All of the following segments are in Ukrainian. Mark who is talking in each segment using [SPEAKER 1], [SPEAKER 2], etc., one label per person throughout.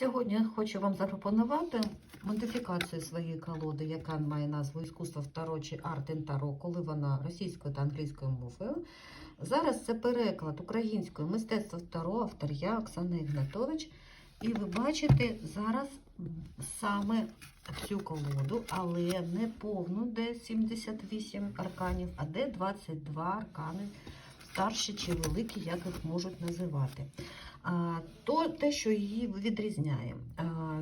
[SPEAKER 1] Сьогодні я хочу вам запропонувати модифікацію своєї колоди, яка має назву Іскусство Таро чи Арт Таро, коли вона російською та англійською мовою. Зараз це переклад українською мистецтво Таро, автор я Оксана Ігнатович. І ви бачите зараз саме цю колоду, але не повну, де 78 арканів, а де 22 аркани, старші чи великі, як їх можуть називати. То те, що її відрізняє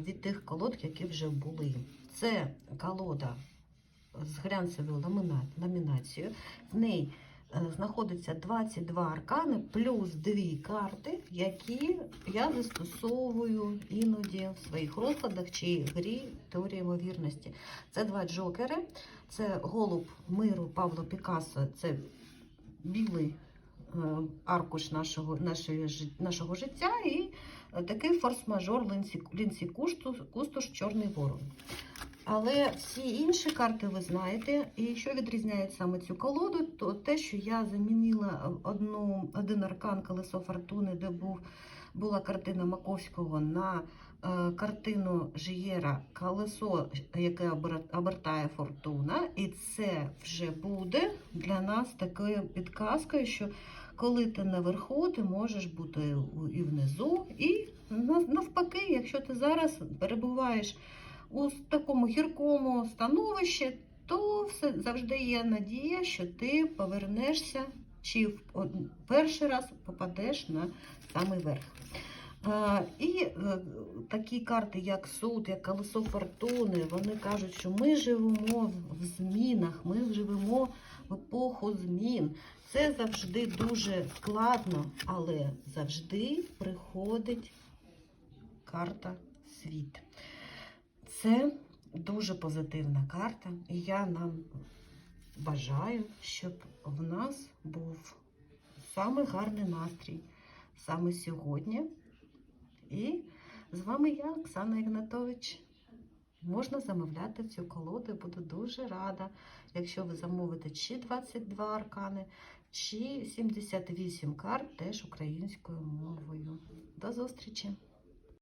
[SPEAKER 1] від тих колод, які вже були. Це колода з глянцевою ламінацією. В ній е, знаходиться 22 аркани плюс дві карти, які я застосовую іноді в своїх розкладах чи грі теорії ймовірності. Це два джокери, це голуб миру Павло Пікассо, це білий аркуш нашого, нашої, нашого життя і е, такий форс-мажор лінці, Кушту- Кустуш Чорний Ворон. Але всі інші карти ви знаєте, і що відрізняє саме цю колоду, то те, що я замінила одну, один аркан колесо фортуни, де був, була картина Маковського на е, картину Жієра колесо, яке обертає фортуна, і це вже буде для нас такою підказкою, що коли ти наверху, ти можеш бути і внизу, і навпаки, якщо ти зараз перебуваєш у такому гіркому становищі, то все завжди є надія, що ти повернешся чи в перший раз попадеш на самий верх. І е, такі карти, як суд, як колесо фортуни, вони кажуть, що ми живемо в змінах, ми живемо в епоху змін. Це завжди дуже складно, але завжди приходить карта світ. Це дуже позитивна карта, і я нам бажаю, щоб в нас був саме гарний настрій саме сьогодні. І з вами я, Оксана Ігнатович. Можна замовляти цю колоду, буду дуже рада, якщо ви замовите чи 22 аркани, чи 78 карт теж українською мовою. До зустрічі!